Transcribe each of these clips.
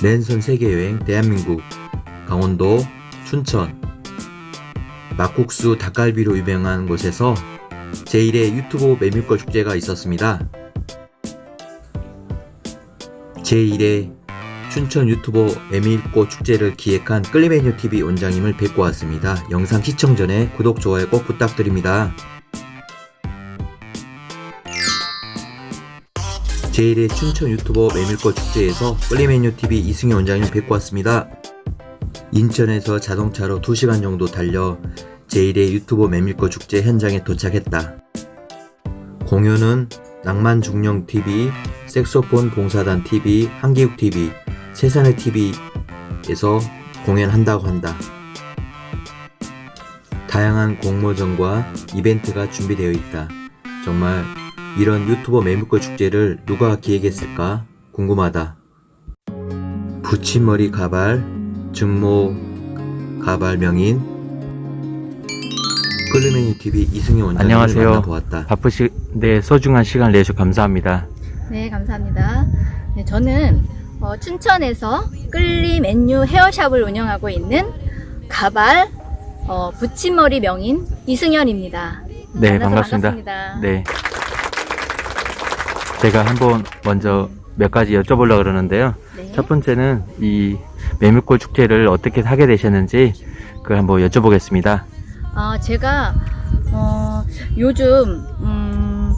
랜선 세계여행 대한민국 강원도 춘천 막국수 닭갈비로 유명한 곳에서 제1회 유튜브 메밀꽃 축제가 있었습니다. 제1회 춘천 유튜버 메밀꽃 축제를 기획한 끌리메뉴TV 원장님을 뵙고 왔습니다. 영상 시청 전에 구독, 좋아요 꼭 부탁드립니다. 제1회 춘천 유튜버 메밀꽃 축제에서 끌리메뉴TV 이승희 원장님을 뵙고 왔습니다. 인천에서 자동차로 2시간 정도 달려 제1회 유튜버 메밀꽃 축제 현장에 도착했다. 공연은 낭만중령TV, 색소폰 봉사단 TV, 한기욱 TV, 세상의 TV에서 공연한다고 한다. 다양한 공모전과 이벤트가 준비되어 있다. 정말 이런 유튜버 메밀꽃 축제를 누가 기획했을까 궁금하다. 붙임머리 가발, 증모 가발 명인, 끌르메뉴 TV 이승희 원장님을 안녕하세요. 만나보았다. 바쁘신데 소중한 시간 내주셔서 감사합니다. 네, 감사합니다. 네, 저는 어, 춘천에서 끌리 맨유 헤어샵을 운영하고 있는 가발 어, 붙임머리 명인 이승현입니다. 네, 반갑습니다. 반갑습니다. 네. 제가 한번 먼저 몇 가지 여쭤보려고 그러는데요. 네. 첫 번째는 이 메밀꽃 축제를 어떻게 하게 되셨는지 그걸 한번 여쭤보겠습니다. 아, 제가 어, 요즘 음,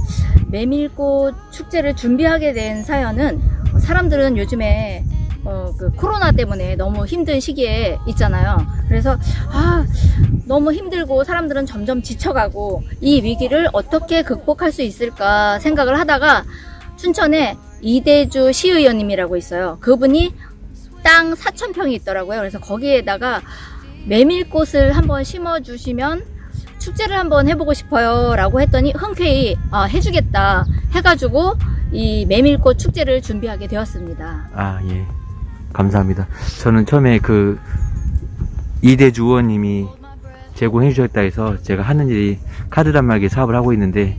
메밀꽃 축제를 준비하게 된 사연은 사람들은 요즘에 어, 그 코로나 때문에 너무 힘든 시기에 있잖아요. 그래서 아, 너무 힘들고 사람들은 점점 지쳐가고 이 위기를 어떻게 극복할 수 있을까 생각을 하다가 춘천에 이대주 시의원님이라고 있어요. 그분이 땅 4,000평이 있더라고요. 그래서 거기에다가 메밀꽃을 한번 심어주시면 축제를 한번 해보고 싶어요. 라고 했더니 흔쾌히 아, 해주겠다 해가지고 이 메밀꽃 축제를 준비하게 되었습니다. 아, 예. 감사합니다. 저는 처음에 그 이대주 의원님이 제공해 주셨다 해서 제가 하는 일이 카드 단말기 사업을 하고 있는데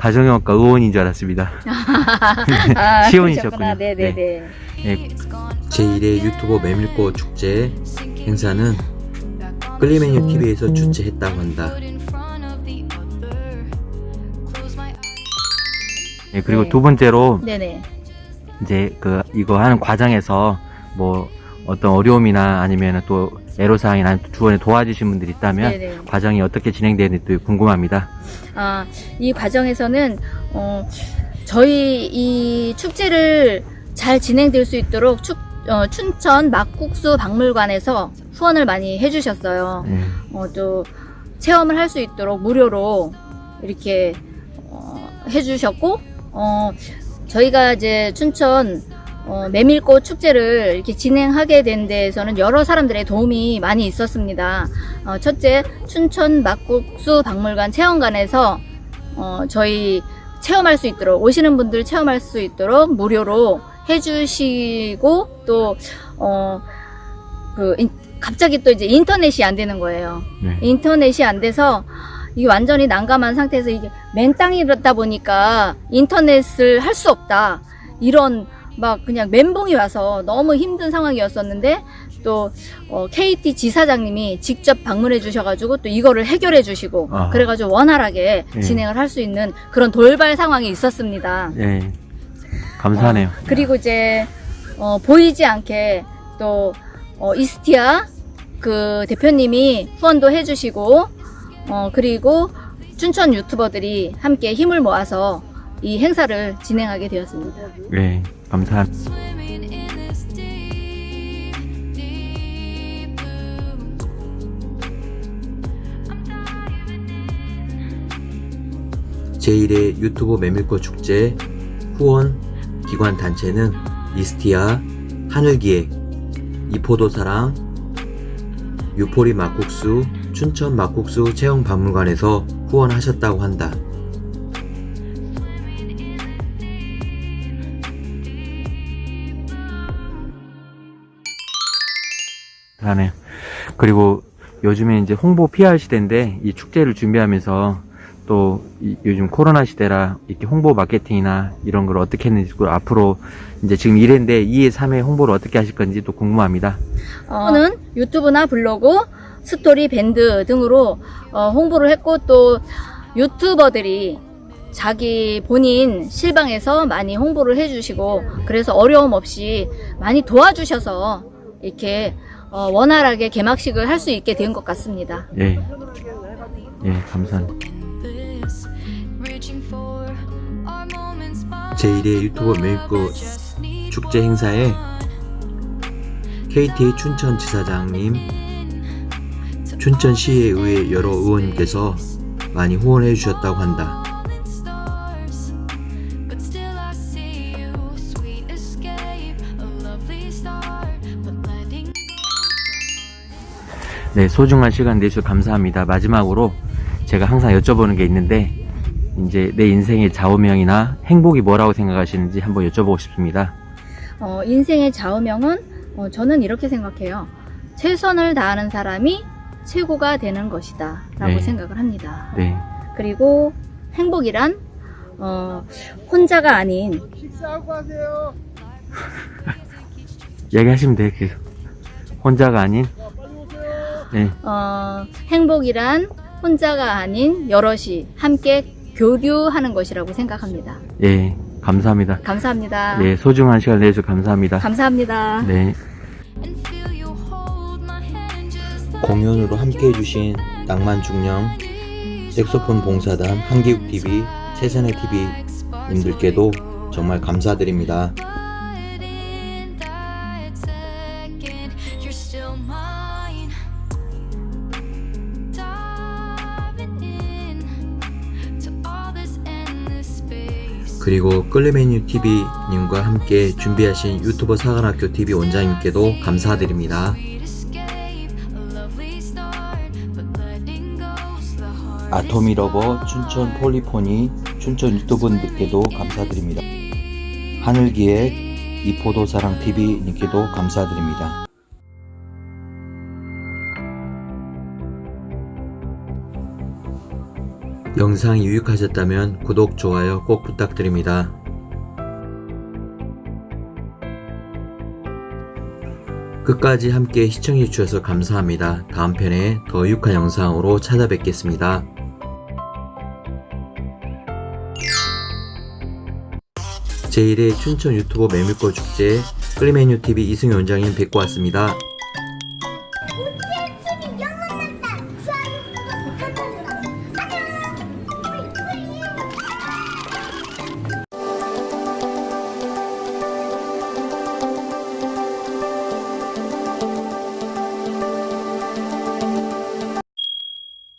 가정의학과 의원인 줄 알았습니다. 아, 시원이셨군요. 그러셨구나. 네네네. 예, 제1회 유튜버 메밀꽃 축제 행사는 끌리메뉴 TV에서 주최했다고 한다. 예, 그리고 네. 두 번째로 네네. 이제 그 이거 하는 과정에서 뭐 어떤 어려움이나 아니면 또 애로사항이나 주변에 도와주신 분들이 있다면 네네. 과정이 어떻게 진행되는지 궁금합니다. 아, 이 과정에서는 어, 저희 이 축제를 잘 진행될 수 있도록 축, 어, 춘천 막국수 박물관에서 후원을 많이 해주셨어요. 예, 어, 또 체험을 할 수 있도록 무료로 이렇게 어, 해주셨고 어, 저희가 이제 춘천 어, 메밀꽃 축제를 이렇게 진행하게 된 데에서는 여러 사람들의 도움이 많이 있었습니다. 어, 첫째, 춘천 막국수 박물관 체험관에서 어, 저희 체험할 수 있도록 오시는 분들 체험할 수 있도록 무료로 해주시고 또 어, 그 인- 갑자기 또 이제 인터넷이 안 되는 거예요. 네. 인터넷이 안 돼서 이게 완전히 난감한 상태에서 이게 맨 땅이다 보니까 인터넷을 할 수 없다. 이런 막 그냥 멘붕이 와서 너무 힘든 상황이었었는데 또 어, KT 지사장님이 직접 방문해 주셔가지고 또 이거를 해결해 주시고 아. 그래가지고 원활하게 예. 진행을 할 수 있는 그런 돌발 상황이 있었습니다. 예, 감사하네요. 어, 그리고 이제 어, 보이지 않게 또 어, 이스티아 그 대표님이 후원도 해주시고 어, 그리고 춘천 유튜버들이 함께 힘을 모아서 이 행사를 진행하게 되었습니다. 예, 감사합니다. Swimming in this deep, deep blue. 제1회 유튜버 메밀꽃 축제 후원 기관 단체는 이스티아, 하늘기획, 이포도사랑, 유포리 막국수, 춘천 막국수 체험박물관에서 후원하셨다고 한다. 하네요. 그리고 요즘에 이제 홍보 PR 시대인데 이 축제를 준비하면서 또 이- 요즘 코로나 시대라 이렇게 홍보 마케팅이나 이런 걸 어떻게 했는지 앞으로 이제 지금 1회인데 2회, 3회 홍보를 어떻게 하실 건지 또 궁금합니다. 어,는 유튜브나 블로그, 스토리, 밴드 등으로 어, 홍보를 했고 또 유튜버들이 자기 본인 실방에서 많이 홍보를 해주시고 그래서 어려움 없이 많이 도와주셔서 이렇게 어, 원활하게 개막식을 할 수 있게 된 것 같습니다. 예. 예, 감사합니다. this, reaching for our moments by 제1회 유튜버 need 축제 행사에 KT 춘천 지사장님, 춘천시에 의회 여러 의원님께서 많이 후원해 주셨다고 한다. 네, 소중한 시간 내주셔서 감사합니다. 마지막으로 제가 항상 여쭤보는 게 있는데, 이제 내 인생의 좌우명이나 행복이 뭐라고 생각하시는지 한번 여쭤보고 싶습니다. 어, 인생의 좌우명은 어, 저는 이렇게 생각해요. 최선을 다하는 사람이 최고가 되는 것이다. 라고 네. 생각을 합니다. 네, 그리고 행복이란 어, 혼자가 아닌 이야기하시면 돼요, 계속. 혼자가 아닌, 네, 어, 행복이란 혼자가 아닌 여럿이 함께 교류하는 것이라고 생각합니다. 예, 감사합니다. 감사합니다. 예, 소중한 시간 내주셔서 감사합니다. 감사합니다. 네. 공연으로 함께 해주신 낭만 중령, 색소폰 봉사단 한기욱TV, 최선의 TV 님들께도 정말 감사드립니다. 그리고 끌레메뉴 TV님과 함께 준비하신 유튜버 사관학교 TV 원장님께도 감사드립니다. 아토미러버 춘천 폴리포니 춘천 유튜브님께도 감사드립니다. 하늘기획 이포도사랑 TV님께도 감사드립니다. 영상이 유익하셨다면 구독, 좋아요 꼭 부탁드립니다. 끝까지 함께 시청해 주셔서 감사합니다. 다음 편에 더 유익한 영상으로 찾아뵙겠습니다. 제1회 춘천 유튜버 메밀꽃 축제 끌리메뉴 TV 이승효 원장님 뵙고 왔습니다.